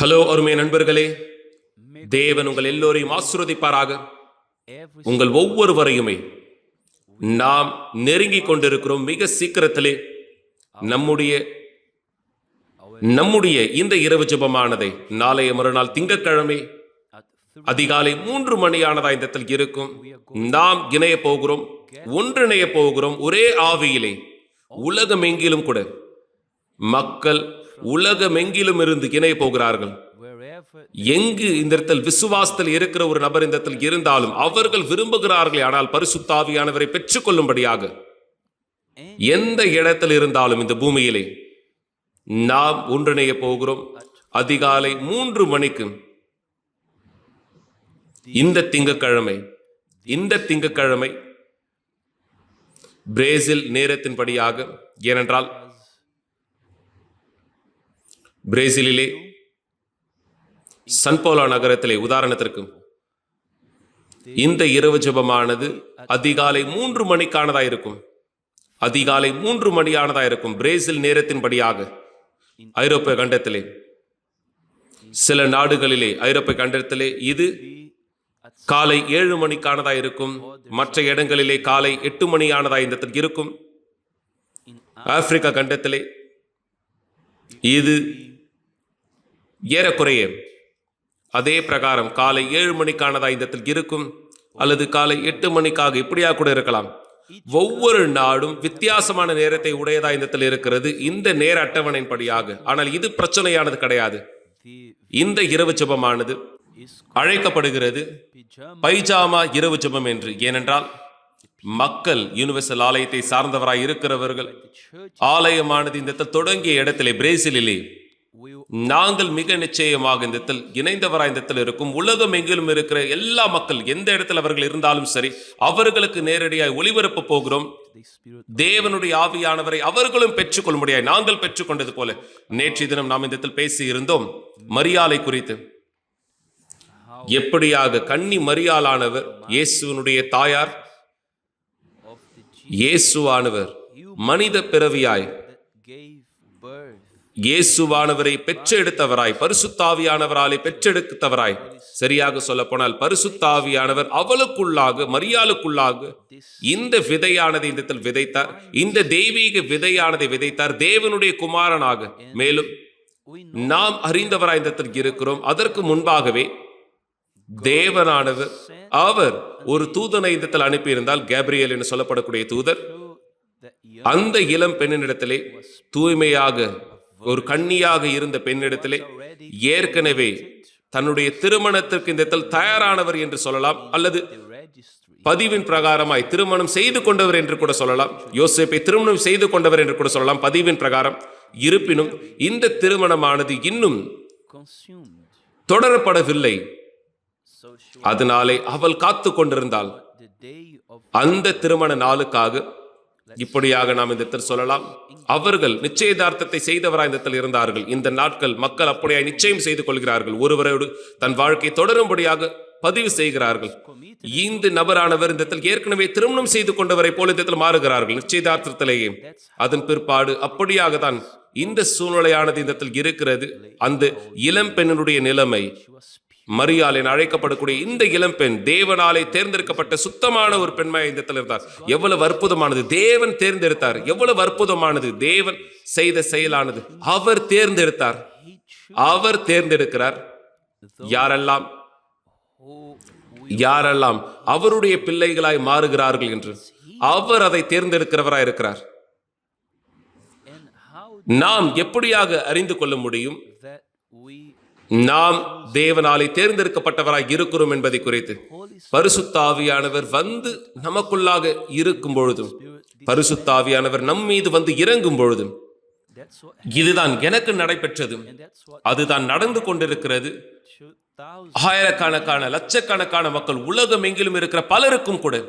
Hello அருமை நண்பர்களே தேவன் உங்கள் எல்லோரையும் ஆசிர்வதிப்பாராக. உங்கள் ஒவ்வொருவரையுமே நாம் நெருங்கிக் கொண்டிருக்கிறோம் மிக சீக்கிரத்திலே. நம்முடைய நம்முடைய இந்த இரவு ஜபமானதை நாளைய மறுநாள் திங்கக்கிழமை அதிகாலை மூன்று மணியானதா இந்த இடத்தில் இருக்கும். நாம் இணைய போகிறோம் ஒன்றிணைய போகிறோம் ஒரே ஆவியிலே. உலகமெங்கிலும் கூட மக்கள் உலகமெங்கிலும் இருந்து இணைய போகிறார்கள். எங்கு இந்த இடத்தில் விசுவாசத்தில் இருக்கிற ஒரு நபர் இந்த இடத்தில் இருந்தாலும் அவர்கள் விரும்புகிறார்களே ஆனால் பரிசுத்தாவியானவரை பெற்றுக்கொள்ளும்படியாக. எந்த இடத்தில் இருந்தாலும் இந்த பூமியிலே நாம் ஒன்றிணைய போகிறோம். அதிகாலை மூன்று மணிக்கு இந்த திங்கட்கிழமை இந்த திங்கட்கிழமை பிரேசில் நேரத்தின்படியாக ஏனென்றால் பிரேசிலிலே சன்போலா நகரத்திலே உதாரணத்திற்கு இந்த இரவு ஜெபமானது அதிகாலை மூன்று மணிக்கானதா இருக்கும். அதிகாலை மூன்று மணியானதா இருக்கும். பிரேசில் நேரத்தின்படியாக ஐரோப்பிய கண்டத்திலே சில நாடுகளிலே ஐரோப்பிய கண்டத்திலே இது காலை ஏழு மணிக்கானதா இருக்கும். மற்ற இடங்களிலே காலை எட்டு மணியானதா இந்த இருக்கும். ஆப்பிரிக்கா கண்டத்திலே இது ஏறக்குறைய அதே பிரகாரம் காலை ஏழு மணிக்கானதா இந்தத்தில் இருக்கும் அல்லது காலை எட்டு மணிக்காக இப்படியா கூட இருக்கலாம். ஒவ்வொரு நாடும் வித்தியாசமான நேரத்தை உடையதா இந்தத்தில் இருக்கிறது. இந்த நேர அட்டவணையின்படியாக. ஆனால் இது பிரச்சனையானது கிடையாது. இந்த இரவு ஜெபமானது அழைக்கப்படுகிறது. பைஜாமா இரவு ஜெபம் என்று. ஏனென்றால் மக்கள் யூனிவர்சல் ஆலயத்தை சார்ந்தவராய் இருக்கிறவர்கள் ஆலயமானது இந்த இடத்தில் தொடங்கிய இடத்திலே பிரேசிலிலே நாங்கள் மிக நிச்சயமாக இந்த இடத்தில் இணைந்தவராய் இந்த இடத்தில் இருக்கும் உலகம் எங்கிலும் இருக்கிற எல்லா மக்கள் எந்த இடத்தில் அவர்கள் இருந்தாலும் சரி அவர்களுக்கு நேரடியாய் ஒளிபரப்ப போகிறோம். தேவனுடைய ஆவியானவரை அவர்களும் பெற்றுக்கொள்ளும்படியாய் நாங்கள் பெற்றுக்கொண்டது போல நேற்று தினம் நாம் இந்த இடத்தில் பேசி இருந்தோம். மரியாதை குறித்து. எப்படியாக கன்னி மரியாளானவர் இயேசுவனுடைய தாயார் இயேசுவானவர் மனித பிறவியாய் இயேசுவானவரை பெற்றெடுத்தவராய் பரிசுத்தாவியானவராலே பெற்றெடுத்தவராய். சரியாக சொல்ல போனால் பரிசுத்தாவியானவர் அவளுக்குள்ளாக மரியாளுக்குள்ளாக இந்த விதையானதை இந்தத்தில் விதைத்தார். இந்த தெய்வீக விதையானதை விதைத்தார். தேவனுடைய குமாரனாக. மேலும் நாம் அறிந்தவராய் இந்தத்தில் இருக்கிறோம். அதற்கு முன்பாகவே தேவனானவர் அவர் ஒரு தூதனை இந்த அனுப்பியிருந்தால் கேப்ரியல் என்று சொல்லப்படக்கூடிய தூதர் அந்த இளம் பெண்ணினிடத்திலே தூய்மையாக ஒரு கண்ணியாக இருந்த பெண்ணிடத்திலே ஏற்கனவே தன்னுடைய திருமணத்திற்கு இந்த இடத்தில் தயாரானவர் என்று சொல்லலாம் அல்லது பதிவின் பிரகாரமாய் திருமணம் செய்து கொண்டவர் என்று கூட சொல்லலாம் யோசேப்பை திருமணம் செய்து கொண்டவர் என்று கூட சொல்லலாம் பதிவின் பிரகாரம். இருப்பினும் இந்த திருமணமானது இன்னும் தொடரப்படவில்லை. அதனாலே அவள் காத்து கொண்டிருந்தாள். அந்த திருமண நாளுக்காக இப்படியாக நாம் இந்த இடத்தில் சொல்லலாம். அவர்கள் நிச்சயதார்த்தத்தை செய்தவராய் இந்த இடத்தில் இருந்தார்கள். இந்த நாட்கள் மக்கள் அப்படியாய் நிச்சயம் செய்து கொள்கிறார்கள். ஒருவரோடு தன் வாழ்க்கை தொடரும்படியாக பதிவு செய்கிறார்கள். இந்த நபரானவர் இந்த இடத்தில் ஏற்கனவே திருமணம் செய்து கொண்டவரை போல இந்த இடத்தில் மாறுகிறார்கள். நிச்சயதார்த்தத்திலேயே அதன் பிற்பாடு அப்படியாக தான் இந்த சூழ்நிலையானது இந்த இடத்தில் இருக்கிறது. அந்த இளம் பெண்ணினுடைய நிலைமை she மரியாள் என அழைக்கப்படக்கூடிய இந்த இளம்பெண் தேவனாலே தேர்ந்தெடுக்கப்பட்ட சுத்தமான ஒரு பெண்மாய் இந்த இடத்தில் இருந்தார் எவ்வளவு அற்புதமானது. தேவன் தேர்ந்தெடுத்தார். எவ்வளவு அற்புதமானது. தேவன் செய்த செயலானது. அவர் தேர்ந்தெடுத்தார். அவர் தேர்ந்தெடுக்கிறார். யாரெல்லாம்? யாரெல்லாம்? அவருடைய பிள்ளைகளாய் மாறுகிறார்கள் என்று. அவர் அதை தேர்ந்தெடுக்கிறவராய் இருக்கிறார். நாம் எப்படியாக அறிந்து கொள்ள முடியும்? நாம் தேவனாலே தேர்ந்தெடுக்கப்பட்டவராய் இருக்கிறோம் என்பதை குறித்து பரிசுத்தாவியானவர் வந்து நமக்குள்ளாக இருக்கும் பொழுதும் பரிசுத்தாவியானவர் நம் மீது வந்து இறங்கும் பொழுதும் இதுதான் எனக்கு நடைபெற்றது. அதுதான் நடந்து கொண்டிருக்கிறது. ஆயிரக்கணக்கான லட்சக்கணக்கான மக்கள் உலகம் எங்கிலும் இருக்கிற பலருக்கும் கூட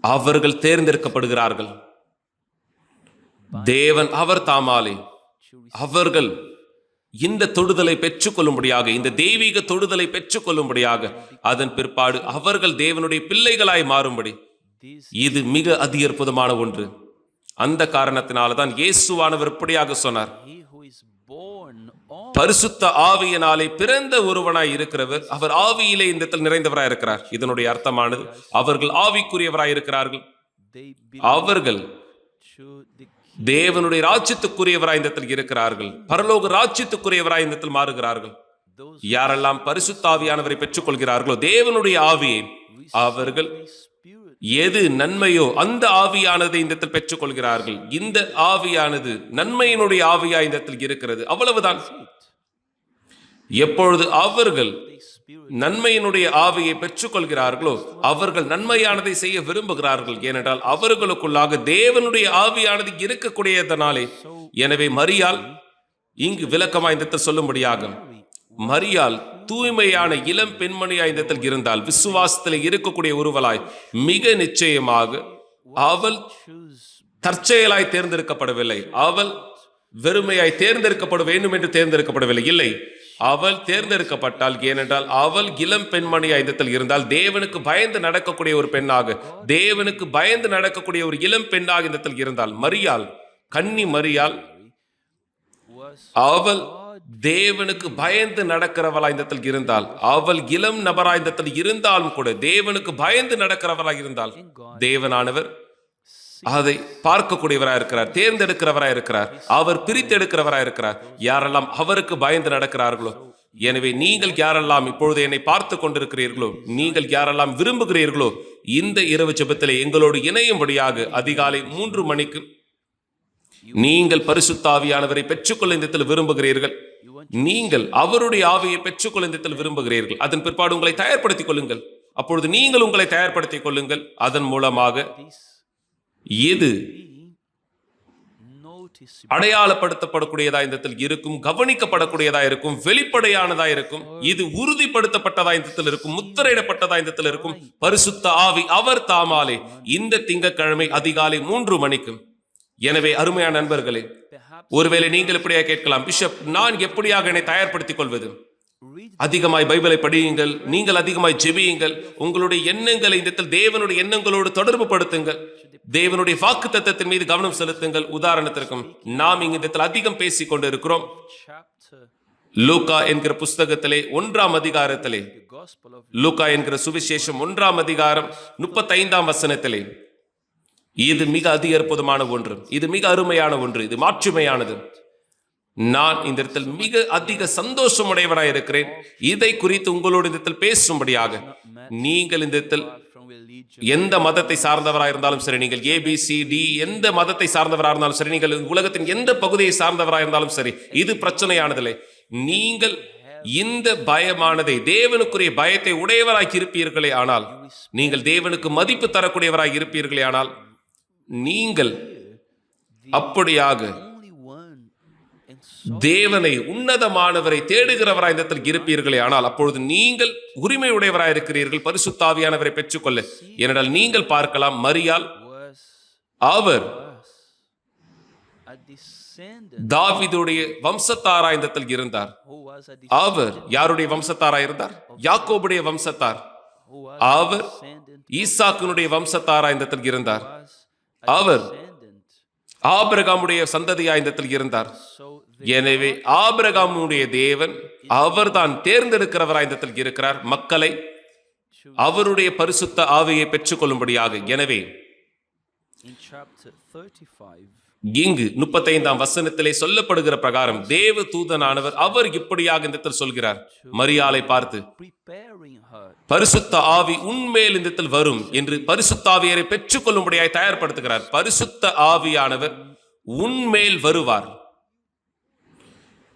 அவர்கள் தேர்ந்தெடுக்கப்படுகிறார்கள். தேவன் அவர் தாமாலே அவர்கள் இந்த தொடுதலை பெற்றுக்கொள்ளும்படியாக இந்த தெய்வீக தொடுதலை பெற்றுக்கொள்ளும்படியாக அதன் பிற்பாடு அவர்கள் தேவனுடைய பிள்ளைகளாய் மாறும்படி. இது மிக அதி அற்புதமான ஒன்று. அந்த காரணத்தினால தான் இயேசுவானவர் இப்படியாக சொன்னார். பரிசுத்த ஆவியினாலே பிறந்த ஒருவனாய் இருக்கிறவர் அவர் ஆவியிலே இந்த இடத்தில் நிறைந்தவராய் இருக்கிறார். இதனுடைய அர்த்தமானது அவர்கள் ஆவிக்குரியவராய் இருக்கிறார்கள். அவர்கள் தேவனுடைய ராஜ்யத்துக்குரியவராய் இந்த இடத்தில் இருக்கிறார்கள். பரலோக ராஜ்யத்துக்குரியவராய் இந்த இடத்தில் மாறுகிறார்கள். யாரெல்லாம் பரிசுத்தாவியானவரை பெற்றுக்கொள்கிறார்களோ தேவனுடைய ஆவியை அவர்கள் எது நன்மையோ அந்த ஆவியானதை இந்த இடத்தில் பெற்றுக்கொள்கிறார்கள். இந்த ஆவியானது நன்மையினுடைய ஆவியா இந்த இடத்தில் இருக்கிறது. அவ்வளவுதான். எப்பொழுது அவர்கள் நன்மையினுடைய ஆவியை பெற்றுக்கொள்கிறார்களோ அவர்கள் நன்மையானதை செய்ய விரும்புகிறார்கள். ஏனென்றால் அவர்களுக்குள்ளாக தேவனுடைய ஆவியானது இருக்கக்கூடியதனாலே எனவே மரியால் இங்கு விளக்கமாய் இந்த சொல்லும்படியாக மரியால் தூய்மையான இளம் பெண்மணியாய் இந்த இருந்தால் விசுவாசத்தில் இருக்கக்கூடிய ஒருவலாய் மிக நிச்சயமாக அவள் தற்செயலாய் தேர்ந்தெடுக்கப்படவில்லை. அவள் வெறுமையாய் தேர்ந்தெடுக்கப்பட வேண்டும் என்று தேர்ந்தெடுக்கப்படவில்லை. இல்லை அவள் தேர்ந்தெடுக்கப்பட்டால் ஏனென்றால் அவள் இளம் பெண்மணி ஐந்தத்தில் இருந்தால் தேவனுக்கு பயந்து நடக்கக்கூடிய ஒரு பெண்ணாக தேவனுக்கு பயந்து நடக்கக்கூடிய ஒரு இளம் பெண்ணாக இந்தத்தில் இருந்தால் மரியாள் கன்னி மரியாள். அவள் தேவனுக்கு பயந்து நடக்கிறவளா இந்தத்தில் இருந்தால் அவள் இளம் நபராய் இந்தத்தில் இருந்தாலும் கூட தேவனுக்கு பயந்து நடக்கிறவளாய் இருந்தால் தேவனானவர் அதை பார்க்கக்கூடியவராக இருக்கிறார் தேர்ந்தெடுக்கிறவராக இருக்கிறார் அவர் பிரித்தெடுக்கிறவராக இருக்கிறார். யாரெல்லாம் அவருக்கு பயந்து நடக்கிறார்களோ எனவே நீங்கள் யாரெல்லாம் இப்பொழுது என்னை பார்த்து கொண்டிருக்கிறீர்களோ நீங்கள் யாரெல்லாம் விரும்புகிறீர்களோ இந்த இரவு ஜெபத்தில் எங்களோடு இணையும்படியாக அதிகாலை மூன்று மணிக்கு நீங்கள் பரிசுத்தாவியானவரை பெற்றுக்கொள்ள இந்த விரும்புகிறீர்கள். நீங்கள் அவருடைய ஆவியை பெற்றுக்கொள்ள இந்த விரும்புகிறீர்கள். அதன் பிற்பாடு உங்களை தயார்படுத்திக் கொள்ளுங்கள். அப்பொழுது நீங்கள் உங்களை தயார்படுத்திக் கொள்ளுங்கள். அதன் மூலமாக எது அடையாளப்படுத்தப்படக்கூடியதா இந்த இடத்தில் இருக்கும் கவனிக்கப்படக்கூடியதா இருக்கும் வெளிப்படையானதா இருக்கும் இது உறுதிப்படுத்தப்பட்டதா இந்த இடத்தில் இருக்கும் முத்திரையிடப்பட்டதா இந்த இடத்தில் இருக்கும் பரிசுத்த ஆவி அவர் தாமாலே இந்த திங்கட்கிழமை அதிகாலை மூன்று மணிக்கு. எனவே அருமையான நண்பர்களே ஒருவேளை நீங்கள் இப்படியா கேட்கலாம் பிஷப் நான் எப்படியாக என்னை தயார்படுத்திக் கொள்வது? அதிகமாய் பைபிளை படியுங்கள் நீங்கள் அதிகமாய் ஜெபியுங்கள் உங்களுடைய எண்ணங்களை இந்த தேவனுடைய எண்ணங்களோடு தொடர்பு படுத்துங்கள் தேவனுடைய வாக்கு தத்தத்தின் மீது கவனம் செலுத்துங்கள். உதாரணத்திற்கும் நாம் இங்கு இந்த இடத்தில் அதிகம் பேசிக் கொண்டு இருக்கிறோம் லூகா என்கிற புஸ்தகத்திலே ஒன்றாம் அதிகாரத்திலே. லூகா என்கிற சுவிசேஷம் ஒன்றாம் அதிகாரம் முப்பத்தைந்தாம் வசனத்திலே. இது மிக அதி அற்புதமான ஒன்று. இது மிக அருமையான ஒன்று. இது மாற்றுமையானது. நான் இந்த இடத்தில் மிக அதிக சந்தோஷமுடையவனாய் இருக்கிறேன். இதை குறித்து உங்களோடு இந்த இடத்தில் பேசும்படியாக நீங்கள் இந்த இடத்தில் எந்த மதத்தை சார்ந்தவராக இருந்தாலும் சரி நீங்கள் ஏபிசிடி எந்த மதத்தை சார்ந்தவராக இருந்தாலும் சரி நீங்கள் உலகத்தின் எந்த பகுதியை சார்ந்தவராக இருந்தாலும் சரி இது பிரச்சனையானதில்லை. நீங்கள் இந்த பயமானதை தேவனுக்குரிய பயத்தை உடையவராய் இருப்பீர்களே ஆனால் நீங்கள் தேவனுக்கு மதிப்பு தரக்கூடியவராய் இருப்பீர்களே ஆனால் நீங்கள் அப்படியாக தேவனை உன்னதமானவரை தேடுகிறவராய் இந்த இடத்தில் இருப்பீர்களே ஆனால் அப்பொழுது நீங்கள் உரிமையுடையவராய் இருக்கிறீர்கள் பரிசுத்தாவியானவரை பெற்றுக்கொள்ள. ஏனென்றால் நீங்கள் பார்க்கலாம் மரியால் அவர் தாவிதுடைய a இந்த இடத்தில் இருந்தார். அவர் யாருடைய வம்சத்தாரா இருந்தார்? யாக்கோபுடைய வம்சத்தார். அவர் ஈசாக்கினுடைய வம்சத்தாராய் இந்த இடத்தில் இருந்தார். அவர் ஆபிரகாமுடைய சந்ததியாய் இந்த இருந்தார். எனவே ஆபிரகாமுடைய தேவன் அவர்தான் தேர்ந்தெடுக்கிறவராய் இந்த இருக்கிறார். மக்களை அவருடைய பரிசுத்த ஆவியை பெற்றுக்கொள்ளும்படியாக. எனவே இங்கு முப்பத்தைந்தாம் வசனத்திலே சொல்லப்படுகிற பிரகாரம் தேவ தூதனானவர் அவர் இப்படியாக இந்த சொல்கிறார். மரியாளை பார்த்து பரிசுத்த ஆவி உண்மையில் இந்த வரும் என்று பரிசுத்த ஆவியரை பெற்றுக்கொள்ளும்படியாய் தயார்படுத்துகிறார். பரிசுத்த ஆவியானவர் உண்மேல் வருவார்.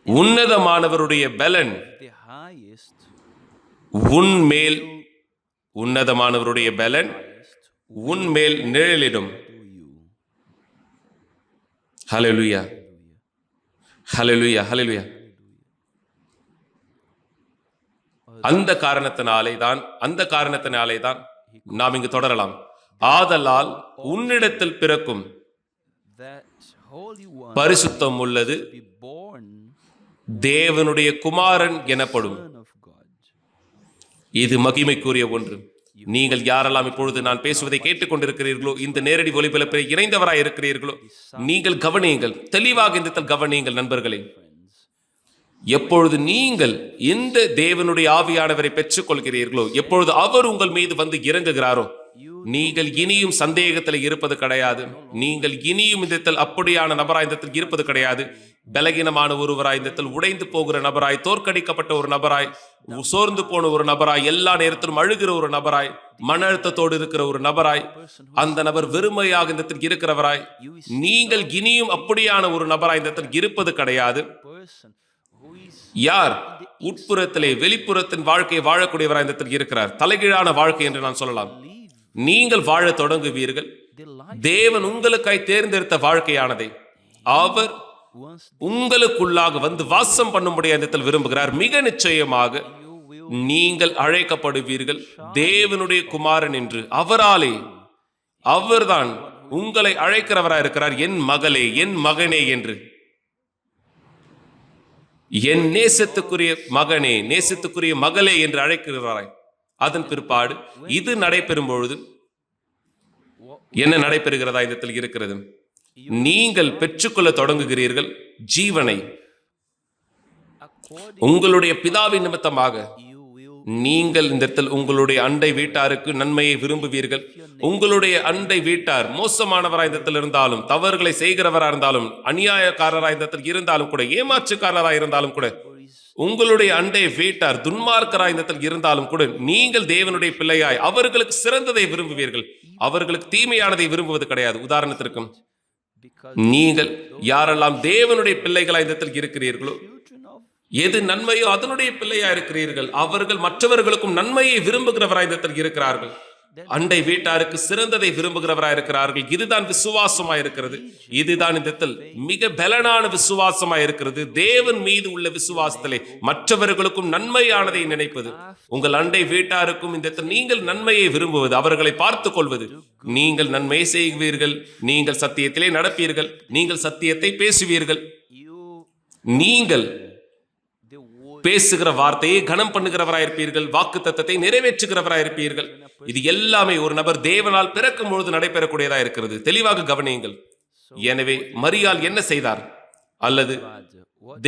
உன்னதமானவருடைய பலன் உன்மேல் உன்னதமானவருடைய பலன் உன்மேல் நிழலிடும். To you ஹalleluya அந்த காரணத்தினாலே தான் அந்த காரணத்தினாலே தான் நாம் இங்கு தொடரலாம். ஆதலால் உன்னிடத்தில் பிறக்கும் பரிசுத்தம் உள்ளது. தேவனுடைய குமாரன் எனப்படும். இது மகிமைக்குரிய ஒன்று. நீங்கள் யாரெல்லாம் இப்பொழுது நான் பேசுவதை கேட்டுக்கொண்டிருக்கிறீர்களோ இந்த நேரடி ஒலிபரப்பில் இணைந்தவராய் இருக்கிறீர்களோ நீங்கள் கவனியுங்கள் தெளிவாக இந்த கவனியுங்கள் நண்பர்களே. எப்பொழுது நீங்கள் இந்த தேவனுடைய ஆவியானவரை பெற்றுக்கொள்கிறீர்களோ எப்பொழுது அவர் உங்கள் மீது வந்து இறங்குகிறாரோ நீங்கள் இனியும் சந்தேகத்தில் இருப்பது கிடையாது. நீங்கள் இனியும் இந்தத்தில் அப்படியான நபராய் இருப்பது கிடையாது. பலகீனமான ஒருவராய் இந்தத்தில் உடைந்து போகிற நபராய் தோற்கடிக்கப்பட்ட ஒரு நபராய் சோர்ந்து போன ஒரு நபராய் எல்லா நேரத்திலும் அழுகிற ஒரு நபராய் மன அழுத்தத்தோடு இருக்கிற ஒரு நபராய் அந்த நபர் வெறுமையாக இந்தத்தில் இருக்கிறவராய் நீங்கள் இனியும் அப்படியான ஒரு நபராய் இந்தத்தில் இருப்பது கிடையாது. யார்? உட்புறத்திலே வெளிப்புறத்தின் வாழ்க்கையை வாழக்கூடியவராய் இந்தத்தில் இருக்கிறார். தலைகீழான வாழ்க்கை என்று நான் சொல்லலாம். நீங்கள் வாழத் தொடங்குவீர்கள். தேவன் உங்களுக்காய் தேர்ந்தெடுத்த வாழ்க்கையானதை. அவர் உங்களுக்குள்ளாக வந்து வாசம் பண்ணும்படி இடத்தில் விரும்புகிறார். மிக நிச்சயமாக நீங்கள் அழைக்கப்படுவீர்கள். தேவனுடைய குமாரன் என்று. அவராலே அவர்தான் உங்களை அழைக்கிறவராக இருக்கிறார். என் மகளே என் மகனே என்று. என் நேசத்துக்குரிய மகனே நேசத்துக்குரிய மகளே என்று அழைக்கிறவராய். அதன் பிற்பாடு இது நடைபெறும் பொழுது என்ன நடைபெறுகிறதா இந்த இடத்தில் இருக்கிறது? நீங்கள் பெற்றுக்கொள்ள தொடங்குகிறீர்கள் ஜீவனை. உங்களுடைய பிதாவின் நிமித்தமாக நீங்கள் இந்த இடத்தில் உங்களுடைய அண்டை வீட்டாருக்கு நன்மையை விரும்புவீர்கள். உங்களுடைய அண்டை வீட்டார் மோசமானவராய் இந்த இடத்தில் இருந்தாலும் தவறுகளை செய்கிறவரா இருந்தாலும் அநியாயக்காரராய் இந்த இடத்தில் இருந்தாலும் கூட ஏமாற்றுக்காரராக இருந்தாலும் கூட உங்களுடைய அண்டை வீட்டார் துன்மார்க்கராய் இந்த இடத்தில் இருந்தாலும் கூட நீங்கள் தேவனுடைய பிள்ளையாய் அவர்களுக்கு சிறந்ததை விரும்புவீர்கள். அவர்களுக்கு தீமையானதை விரும்புவது கிடையாது. உதாரணத்திற்கும் நீங்கள் யாரெல்லாம் தேவனுடைய பிள்ளைகளாய் இந்த இடத்தில் இருக்கிறீர்களோ எது நன்மையோ அதனுடைய பிள்ளையா இருக்கிறீர்கள் அவர்கள் மற்றவர்களுக்கும் நன்மையை விரும்புகிறவராய் இந்தத்தில் இருக்கிறார்கள். அண்டை வீட்டாருக்கு சிறந்ததை விரும்புகிறவராக இருக்கிறார்கள். இதுதான் விசுவாசமா இருக்கிறது. இதுதான் இந்த இடத்தில் மிக பலனான விசுவாசமா இருக்கிறது. தேவன் மீது உள்ள விசுவாசத்திலே மற்றவர்களுக்கும் நன்மையானதை நினைப்பது. உங்கள் அண்டை வீட்டாருக்கும் இந்த நீங்கள் நன்மையை விரும்புவது அவர்களை பார்த்துக் கொள்வது. நீங்கள் நன்மை செய்வீர்கள். நீங்கள் சத்தியத்திலே நடப்பீர்கள். நீங்கள் சத்தியத்தை பேசுவீர்கள். நீங்கள் பேசுகிற வார்த்தையை கனம் பண்ணுகிறவராயிருப்பீர்கள் வாக்கு தத்தத்தை நிறைவேற்றுகிறவராயிருப்பீர்கள். இது எல்லாமே ஒரு நபர் தேவனால் பிறக்கும் பொழுது நடைபெறக்கூடியதா இருக்கிறது. தெளிவாக கவனியுங்கள். எனவே மரியால் என்ன செய்தார்? அல்லது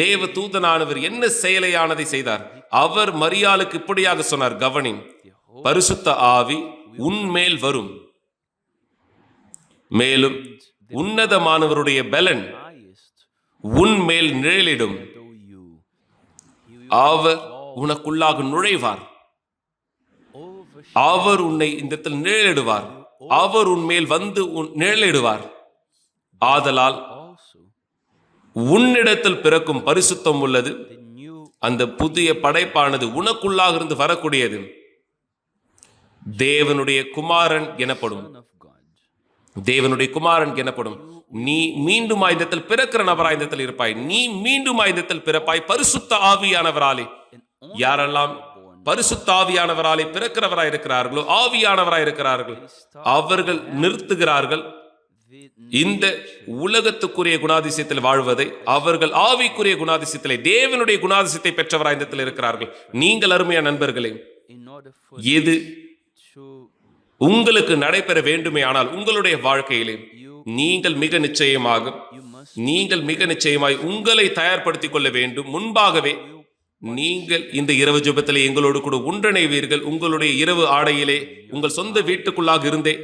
தேவ தூதனானவர் என்ன செயலையானதை செய்தார்? அவர் மரியாளுக்கு இப்படியாக சொன்னார் கவனி பரிசுத்த ஆவி உன்மேல் வரும். மேலும் உன்னதமானவருடைய பலன் உன் உன்மேல் நிழலிடும். அவர் உனக்குள்ளாக நுழைவார். அவர் உன்னை இந்த இடத்தில் நிழலிடுவார். அவர் உன்மேல் வந்து உன் நிழலிடுவார். ஆதலால் உன்னிடத்தில் பிறக்கும் பரிசுத்தம் உள்ளது. அந்த புதிய படைப்பானது உனக்குள்ளாக இருந்து வரக்கூடியது. தேவனுடைய குமாரன் எனப்படும். தேவனுடைய குமாரன் எனப்படும். நீ மீண்டும் ஆயுதத்தில் பிறக்கிற நபராய் இந்த இருப்பாய். நீ மீண்டும் ஆயுதத்தில் பிறப்பாய். பரிசுத்த ஆவியானவராலே. யாரெல்லாம் பரிசுத்த ஆவியானவராலே பிறக்கிறவராய் இருக்கிறார்களோ ஆவியானவராய் இருக்கிறார்கள் அவர்கள் நிறுத்துகிறார்கள். இந்த உலகத்துக்குரிய குணாதிசயத்தில் வாழ்வதை அவர்கள் ஆவிக்குரிய குணாதிசயத்திலே தேவனுடைய குணாதிசயத்தை பெற்றவராய் இந்த இருக்கிறார்கள். நீங்கள் அருமையான நண்பர்களே to உங்களுக்கு நடைபெற வேண்டுமே ஆனால் உங்களுடைய வாழ்க்கையிலே நீங்கள் மிக நிச்சயமாக நீங்கள் மிக நிச்சயமாய் உங்களை தயார்படுத்திக் கொள்ள வேண்டும். முன்பாகவே நீங்கள் இந்த இரவு ஜபத்தில் எங்களோடு கூட ஒன்றிணைவீர்கள். உங்களுடைய இரவு ஆடையிலே உங்கள் சொந்த வீட்டுக்குள்ளாக இருந்தே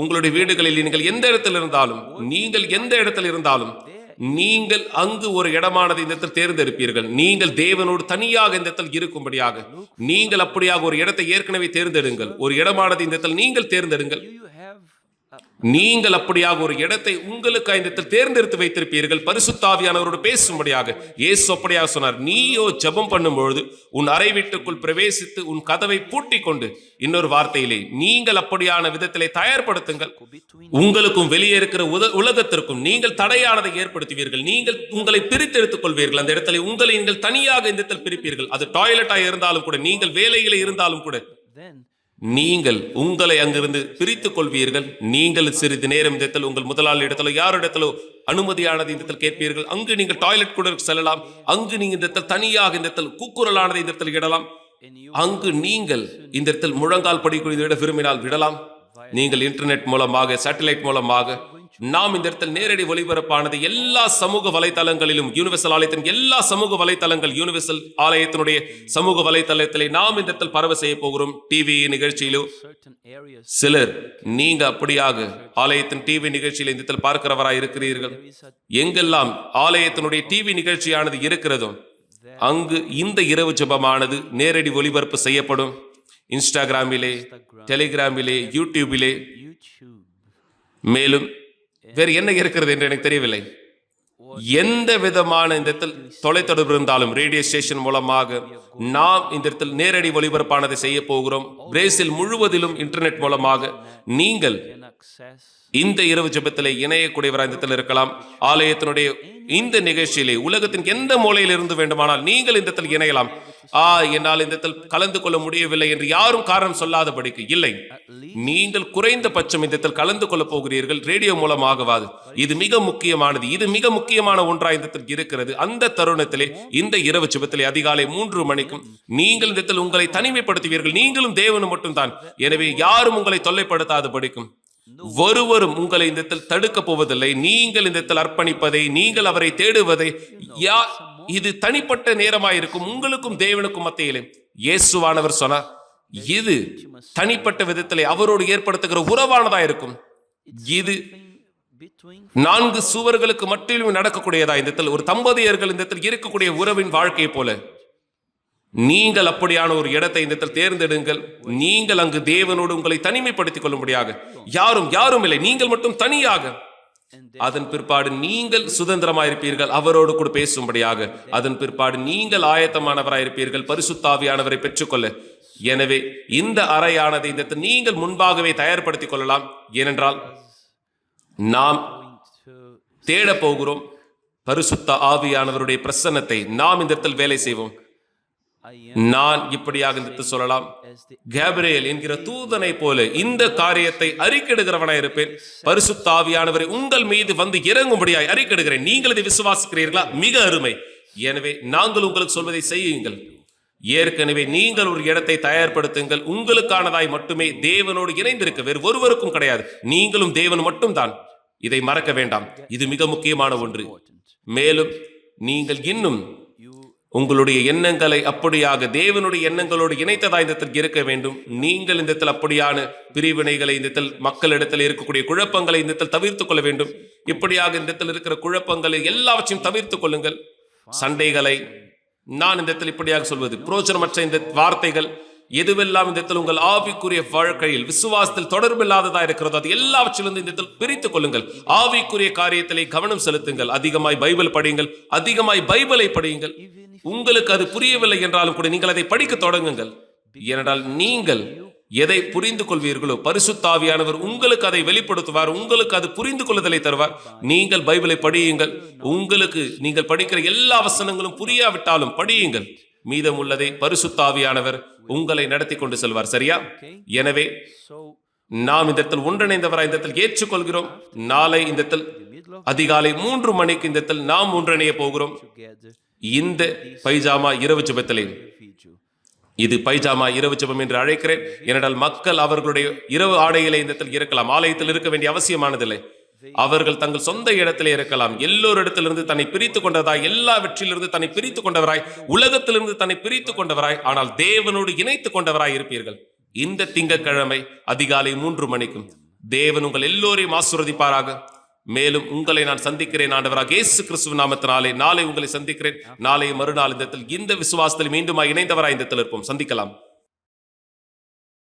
உங்களுடைய வீடுகளில் நீங்கள் எந்த இடத்தில் இருந்தாலும் நீங்கள் எந்த இடத்தில் இருந்தாலும் நீங்கள் அங்கு ஒரு இடமானது இந்த இடத்தில் தேர்ந்தெடுப்பீர்கள். நீங்கள் தேவனோடு தனியாக இந்த இடத்தில் இருக்கும்படியாக நீங்கள் அப்படியாக ஒரு இடத்தை ஏற்கனவே தேர்ந்தெடுங்கள். ஒரு இடமானது இந்த இடத்தில் நீங்கள் தேர்ந்தெடுங்கள். நீங்கள் அப்படியாக ஒரு இடத்தை உங்களுக்கு இந்த இடத்தில் தேர்ந்தெடுத்து வைத்திருப்பீர்கள். பரிசுத்தாவியானவரோடு பேசும்படியாக இயேசு அப்படியாக சொன்னார். நீயோ ஜெபம் பண்ணும்பொழுது உன் அறை வீட்டுக்குள் பிரவேசித்து உன் கதவை பூட்டி கொண்டு இன்னொரு வார்த்தையிலே நீங்கள் அப்படியான விதத்திலே தயார்படுத்துங்கள். உங்களுக்கும் வெளியே இருக்கிற உத உலகத்திற்கும் நீங்கள் தடையானதை ஏற்படுத்துவீர்கள். நீங்கள் உங்களை பிரித்தெடுத்துக் கொள்வீர்கள் அந்த இடத்துல உங்களை நீங்கள் தனியாக இந்த இடத்தில் பிரிப்பீர்கள். அது டாய்லெட்டாக இருந்தாலும் கூட நீங்கள் வேலையில இருந்தாலும் கூட. நீங்கள் உங்களை அங்கிருந்து பிரித்துக் கொள்வீர்கள் நீங்கள் சிறிது நேரம் இந்த இடத்தில் உங்கள் முதலாளி இடத்திலோ யாரிடத்திலோ அனுமதியானது இந்த இடத்தில் கேட்பீர்கள். அங்கு நீங்கள் டாய்லெட் கூட செல்லலாம். அங்கு நீங்க இந்த இடத்தில் தனியாக இந்த இடத்தில் கூக்குரலானதை இந்த இடத்தில் இடலாம். அங்கு நீங்கள் இந்த இடத்தில் முழங்கால் படிக்கூடிய விட விரும்பினால் விடலாம். நீங்கள் இன்டர்நெட் மூலமாக சேட்டலைட் மூலமாக நாம் இந்த இடத்தில் நேரடி ஒளிபரப்பானது எல்லா சமூக வலைத்தளங்களிலும் யூனிவர்சல் ஆலயத்தின் எல்லா சமூக வலைத்தளங்கள் யூனிவர்சல் ஆலயத்தினுடைய சமூக வலைத்தளத்திலே நாம் இந்த இடத்தில் பரவ செய்ய போகிறோம். டிவி நிகழ்ச்சியிலோ certain areas சிலர் நீங்க அப்படியாக ஆலயத்தின் டிவி நிகழ்ச்சியில் இந்த இடத்தில் பார்க்கிறவராய் இருக்கிறீர்கள். எங்கெல்லாம் ஆலயத்தினுடைய டிவி நிகழ்ச்சியானது இருக்கிறதோ அங்கு இந்த இரவு ஜெபமானது நேரடி ஒளிபரப்பு செய்யப்படும். இன்ஸ்டாகிராமிலே டெலிகிராமிலே யூடியூபிலே மேலும் வேறு என்ன இருக்கிறது என்று எனக்கு தெரியவில்லை. எந்த விதமான இந்த இடத்தில் தொலைத்தொடர்பு இருந்தாலும் ரேடியோ ஸ்டேஷன் மூலமாக நாம் இந்த இடத்தில் நேரடி ஒளிபரப்பானதை செய்ய போகிறோம். பிரேசில் முழுவதிலும் இன்டர்நெட் மூலமாக நீங்கள் இந்த இரவு ஜபத்தில் இணையக்கூடியவராக இந்த இடத்தில் இருக்கலாம். ஆலயத்தினுடைய இந்த நிகழ்ச்சியிலே உலகத்தின் எந்த மூலையில் இருந்து வேண்டுமானால் நீங்கள் இந்த இடத்தில் இணையலாம். ஆ என்னால் இந்த இடத்தில் கலந்து கொள்ள முடியவில்லை என்று யாரும் காரணம் சொல்லாதபடிக்கு இல்லை. நீங்கள் குறைந்த நீங்கள் இந்த இடத்தில் கலந்து கொள்ள போகிறீர்கள். ரேடியோ மூலமாகவாது. இது மிக முக்கியமானது. இது மிக முக்கியமான ஒன்றாக இந்த இருக்கிறது. அந்த தருணத்திலே இந்த இரவு சிபத்திலே அதிகாலை மூன்று மணிக்கும் நீங்கள் இந்த இடத்தில் உங்களை தனிமைப்படுத்துவீர்கள். நீங்களும் தேவனும் மட்டும்தான். எனவே யாரும் உங்களை தொல்லைப்படுத்தாது படிக்கும் ஒருவரும் உங்களை இந்த இடத்தில் தடுக்க போவதில்லை. நீங்கள் இந்த இடத்தில் அர்ப்பணிப்பதை நீங்கள் அவரை தேடுவதை யா இது தனிப்பட்ட நேரமாயிருக்கும் உங்களுக்கும் தேவனுக்கும் மத்தியிலே. இயேசுவானவர் சொன்னார் இது தனிப்பட்ட விதத்தில் அவரோடு ஏற்படுத்துகிற உறவானதா இருக்கும் இது நான்கு சுவர்களுக்கு மட்டிலும் நடக்கக்கூடியதா இந்த இடத்தில்? ஒரு தம்பதியர்கள் இந்த இடத்தில் இருக்கக்கூடிய உறவின் வாழ்க்கை போல. நீங்கள் அப்படியான ஒரு இடத்தை இந்த இடத்தில் தேர்ந்தெடுங்கள். நீங்கள் அங்கு தேவனோடு உங்களை தனிமைப்படுத்திக் கொள்ளும்படியாக. யாரும் யாரும் இல்லை. நீங்கள் மட்டும் தனியாக. அதன் பிற்பாடு நீங்கள் சுதந்திரமாயிருப்பீர்கள். அவரோடு கூட பேசும்படியாக. அதன் பிற்பாடு நீங்கள் ஆயத்தமானவராயிருப்பீர்கள். பரிசுத்தாவியானவரை பெற்றுக்கொள்ள. எனவே இந்த அறையானதை இந்த நீங்கள் முன்பாகவே தயார்படுத்திக் கொள்ளலாம். ஏனென்றால் நாம் தேடப் போகிறோம். பரிசுத்த ஆவியானவருடைய பிரசன்னத்தை நாம் இந்த இடத்தில் வேலை செய்வோம். நான் இப்படியாக சொல்லலாம். as என்கிற தூதனை போல இந்த காரியத்தை அறிக்கையிடுகிறவனாய் இருப்பேன். பரிசு ஆவியானவரை உங்கள் மீது வந்து இறங்கும்படியாய் அறிக்கெடுகிறேன் நீங்கள் இதை விசுவாசிக்கிறீர்களா? மிக அருமை. எனவே நாங்கள் உங்களுக்கு சொல்வதை செய்யுங்கள். ஏற்கனவே நீங்கள் ஒரு இடத்தை தயார்படுத்துங்கள். உங்களுக்கானதாய் மட்டுமே தேவனோடு இணைந்திருக்க வேறு ஒருவருக்கும் கிடையாது. நீங்களும் தேவன் மட்டும்தான். இதை மறக்க வேண்டாம். இது மிக முக்கியமான ஒன்று. மேலும் நீங்கள் இன்னும் உங்களுடைய எண்ணங்களை அப்படியாக தேவனுடைய எண்ணங்களோடு இணைத்ததா இந்த இடத்தில் இருக்க வேண்டும். நீங்கள் இந்த இடத்தில் அப்படியான பிரிவினைகளை இந்த இடத்தில் மக்களிடத்தில் இருக்கக்கூடிய குழப்பங்களை இந்த இடத்தில் கொள்ள வேண்டும். இப்படியாக இந்த இடத்தில் இருக்கிற குழப்பங்களை எல்லாவற்றையும் தவிர்த்துக் கொள்ளுங்கள். சண்டைகளை நான் இந்த இடத்தில் இப்படியாக சொல்வது புரோஜனமற்ற இந்த வார்த்தைகள் எதுவெல்லாம் இந்த இடத்தில் உங்கள் ஆவிக்குரிய வாழ்க்கையில் விசுவாசத்தில் தொடர்பு இல்லாததா இருக்கிறதோ அது எல்லாவற்றிலிருந்து இந்த இடத்தில் பிரித்துக் கொள்ளுங்கள். ஆவிக்குரிய காரியத்திலே கவனம் செலுத்துங்கள். அதிகமாய் பைபிள் படியுங்கள். அதிகமாய் பைபிளை படியுங்கள். உங்களுக்கு அது புரியவில்லை என்றாலும் கூட நீங்கள் அதை படிக்க தொடங்குங்கள். ஏனென்றால் நீங்கள் எதை புரிந்து கொள்வீர்களோ பரிசுத்தாவியானவர் உங்களுக்கு அதை வெளிப்படுத்துவார் உங்களுக்கு அது புரிந்து கொள்ளுதலை தருவார். நீங்கள் பைபிளை படியுங்கள். உங்களுக்கு நீங்கள் படிக்கிற எல்லா வசனங்களும் புரியாவிட்டாலும் படியுங்கள். மீதம் உள்ளதை பரிசுத்தாவியானவர் உங்களை நடத்தி கொண்டு செல்வார். சரியா? எனவே நாம் இந்த இடத்தில் ஒன்றிணைந்தவராய் இந்த இடத்தில் ஏற்றுக்கொள்கிறோம். நாளை இந்த இடத்தில் அதிகாலை மூன்று மணிக்கு இந்த இடத்தில் நாம் ஒன்றிணைய போகிறோம். இந்த பைஜாமா இரவு ஜெபத்திலே. இது பைஜாமா இரவு ஜெபம் என்று அழைக்கிறேன். ஏனென்றால் மக்கள் அவர்களுடைய இரவு ஆடையிலே இந்த இடத்தில் இருக்கலாம். ஆலயத்தில் இருக்க வேண்டிய அவசியமானதில்லை. அவர்கள் தங்கள் சொந்த இடத்திலே இருக்கலாம். எல்லோரு இடத்திலிருந்து தன்னை பிரித்து கொண்டதாய் எல்லாவற்றிலிருந்து தன்னை பிரித்து கொண்டவராய் உலகத்திலிருந்து தன்னை பிரித்து கொண்டவராய் ஆனால் தேவனோடு இணைத்துக் கொண்டவராய் இருப்பீர்கள். இந்த திங்கட்கிழமை அதிகாலை மூன்று மணிக்கும் தேவன் உங்கள் எல்லோரையும் ஆசீர்வதிப்பாராக. மேலும் உங்களை நான் சந்திக்கிறேன் ஆண்டவராக இயேசு கிறிஸ்துவ நாமத்தினாலே. நாளை உங்களை சந்திக்கிறேன். நாளை மறுநாள் இந்த இந்த விசுவாசத்தில் மீண்டுமா இணைந்தவராய் இந்த இருப்போம். சந்திக்கலாம்.